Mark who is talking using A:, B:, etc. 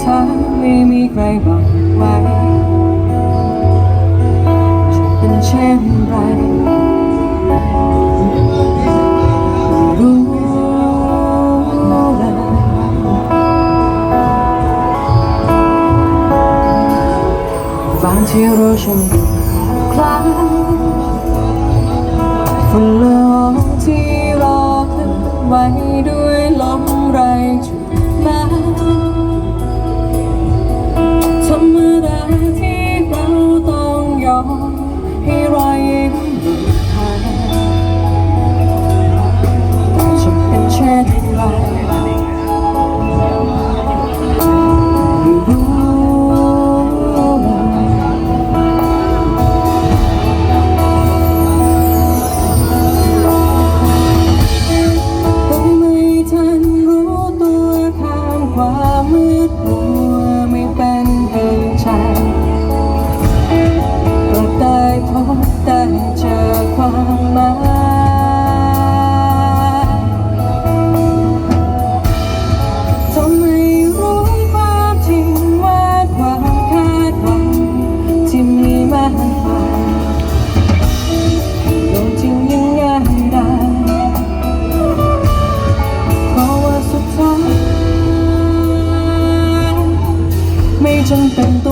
A: ถ้าไม่มีใครบอกไว้จะเป็นเช่นไรไม่รู้เลยบางทีเราฉันดูคล้ายฝนละอองที่รอเคลื่อนไหวด้วยลมแรจุด มหมายทำให้รู้ความจริงว่าความคาดหวังที่มีมากมายโดนจริงยังง่ายได้เพราะว่าสุดท้ายไม่จำเป็นต้อง